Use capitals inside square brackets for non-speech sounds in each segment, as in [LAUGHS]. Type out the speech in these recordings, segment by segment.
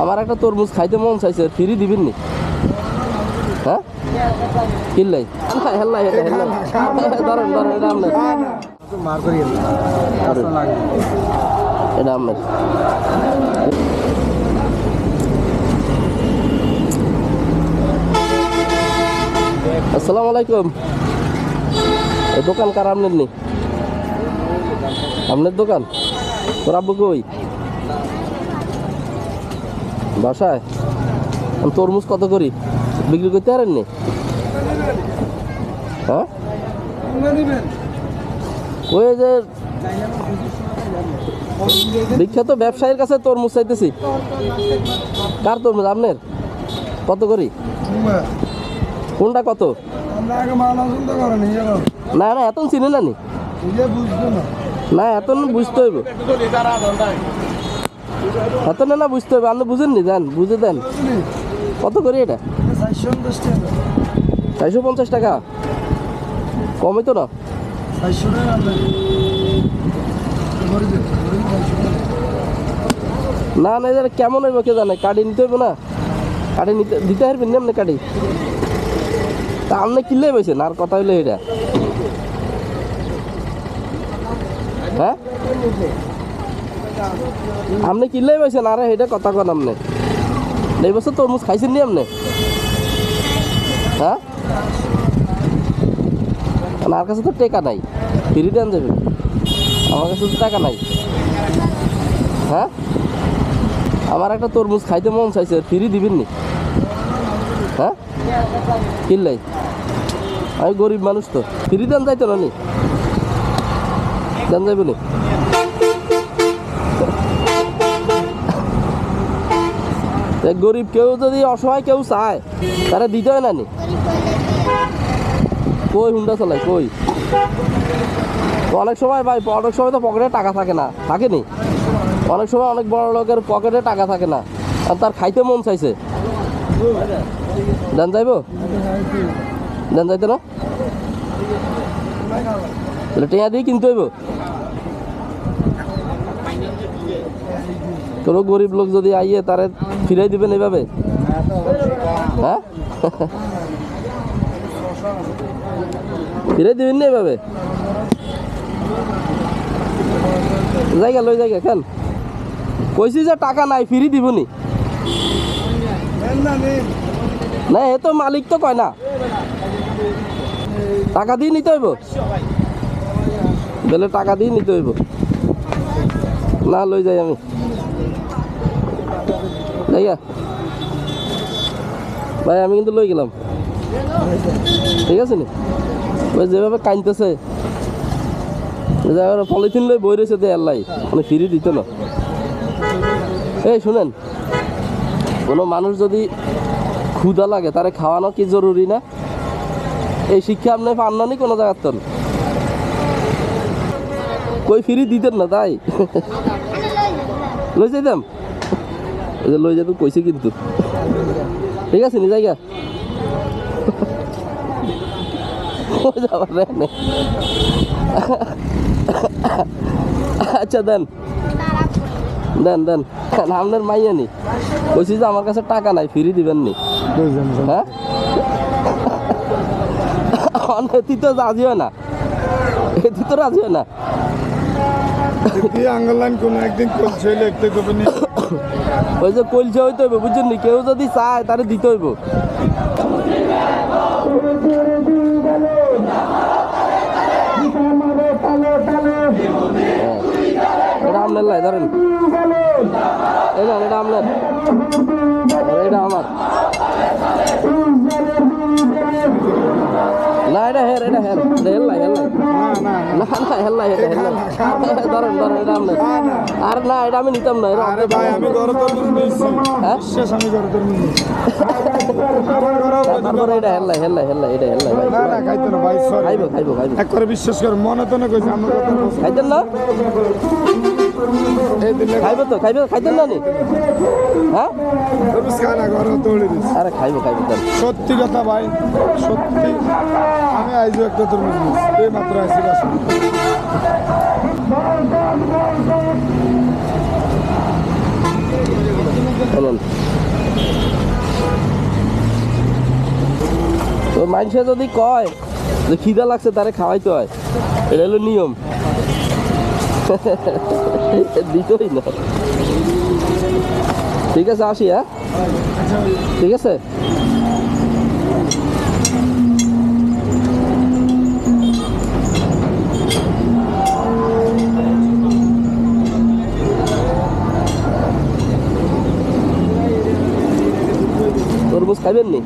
আমার একটা তরমুজ খাইতে মন চাইছে ফ্রি দিবেন নি? হ্যাঁ? হেল্লাই এটা হেল্লাই ধরেন ধরেন এটা আপনার এটা আপনার আসসালামু আলাইকুম। দোকান কার আপনার নি? আপনার দোকান? তোর আব্বু কই? বাসায়? তরমুজ কত করি? বিক্রি করতে পারেন নি? হ্যাঁ? ওই যে বিখ্যাত ব্যবসায়ীর কাছে তরমুজ চাইতেছি। কার তরমুজ? আপনার? কত করি? কোনটা কত? না না এত চিনে না নি? না। না এত বুঝতে হইব। এত না না, বুঝতে হবে। আপনি বুঝেন নি দেন, বুঝে দেন। কত করি এটা? চারশো পঞ্চাশ টাকা। কমই তো না? না না এটা কেমন হইব কে জানে? কাটি নিতে হইব না? কাটি নিতে দিতে পারবেন না আপনি কাটি তা আপনি কিনলেই বলছেন আর কথা হইলে এটা। হ্যাঁ? আপনি কিনলেই বলছেন আরে এটা কথা কন আপনি এই বছর তরমুজ খাইছেন নি আপনি হ্যাঁ আর কাছে তো টেকা নাই। ফ্রি দেন যাবে। আমার কাছে তো টাকা নাই। হ্যাঁ আমার একটা তরমুজ খাইতে মন চাইছে ফ্রি দিবেন নি? হ্যাঁ কিনলাই আমি গরিব মানুষ তো। ফ্রি দেন যাইতো না নি? দেন যাইব নি তা গরিব কেউ যদি অসহায় কেউ চায়, তারা দিতে হয় না নি কই হুন্ডা চালাই, কই? অনেক সময় ভাই, অনেক সময় তো পকেটে টাকা থাকে না, থাকে নি? অনেক সময় অনেক বড় লোকের পকেটে টাকা থাকে না, আর তার খাইতে মন চাইছে। দেন যাইব? দেন যাইতে না? তাহলে টেয়া দিয়ে কিনতে হইব? কোনো গরিব লোক যদি আইয়ে তারে ফিরাই দিবেন এইভাবে? হ্যাঁ? ফিরাই দিবেন না এইভাবে? জায়গা লই জায়গা, কেন? কইছি যে টাকা নাই, ফিরি দিবনি। না, এ তো মালিক তো কয় না। টাকা দিয়ে নিতে হইব? বেলে টাকা দিয়ে নিতে হইব। না, লই যাই আমি। ভাই আমি কিন্তু লই গেলাম। ঠিক আছে নি? ওই যেভাবে কানতেছে পলিথিন লই বই রয়েছে দে আল্লাহ মানে ফিরি দিত না। এই, শুনেন, কোনো মানুষ যদি ক্ষুদা লাগে, তারে খাওয়ানো কি জরুরি না? এই শিক্ষা আপনি পান না কোনো জায়গার তন কই ফিরি দিতেন না তাই? লই যাইতাম ওই যে লই যেত কইছে কিন্তু। ঠিক আছে নি। জায়গা। আচ্ছা দেন। দেন দেন। আপনার মাইয়া নি। কইছি যে আমার কাছে টাকা নাই ফিরি দিবেন নি। হ্যাঁ? এটি তো রাজি হয় না এটি তো রাজি হয় না দিয়ে আঙ্গলাইন কোনো একদিন করছে লিখতে কবে নি ওই যে কলছে হইতে হইব, বুঝছেন নি? কেউ যদি চায় তাহলে দিতে হইব। হ্যাঁ। এটা আমার। না এটা হের এটা হের। এটা হেল্লাই হেল্লাই না। না হেল্লাই এটা হেল্লাই ধরেন ধরেন এটা আপনার আর না এটা আমি নিতাম না আরে ভাই আমি হ্যাঁ? শেষ আমি তারপরে এটা হেল্লাই হেল্লাই হেল্লাই এটা হেল্লাই না না খাইতো না ভাই সরি খাইবো খাইবো খাইবো। এক করে বিশ্বাস কর মনে তো না কইছি আমার কথা খাইতেন না? এই তো খাইবে খাইতেন না নি? হ্যাঁ? আরে খাইবো খাইবো। সত্যি কথা ভাই সত্যি। আমি আইজও একটা তরমুজ নিয়েছি এই মাত্র আইসি তো মানুষে যদি কয় যে খিদা লাগছে, তারে খাওয়াইতে হয়। এটা হলো নিয়ম। [LAUGHS] দিতই না। ঠিক আছে, আসি হ্যাঁ? ঠিক আছে? খাইবেন নি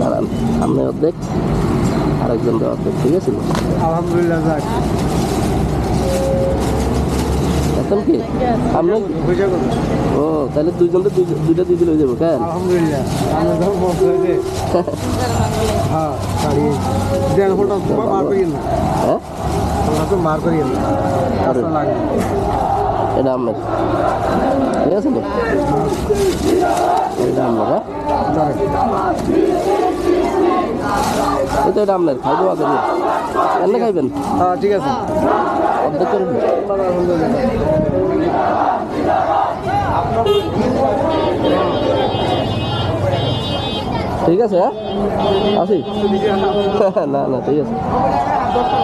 দাঁড়ান সামনে অর্ধেক আরেকজন অর্ধেক ঠিক আছে? আলহামদুলিল্লাহ যাক। এখন কি? আপনি ও তাহলে দুইজনকে দুই- দুইটা দিলে হয়ে যাব কেন? আলহামদুলিল্লাহ আমরা হয়েছে। হ্যাঁ গাড়ি দেন মার না। হ্যাঁ তো মার না। এটা আপনার ঠিক আছে নি এটা আপনার হ্যাঁ? তো এটা আপনার খাইবো আগে এনে খাইবেন? হ্যাঁ ঠিক আছে। অর্ধেক করে ঠিক আছে হ্যাঁ? আসি। [LAUGHS] না না ঠিক আছে।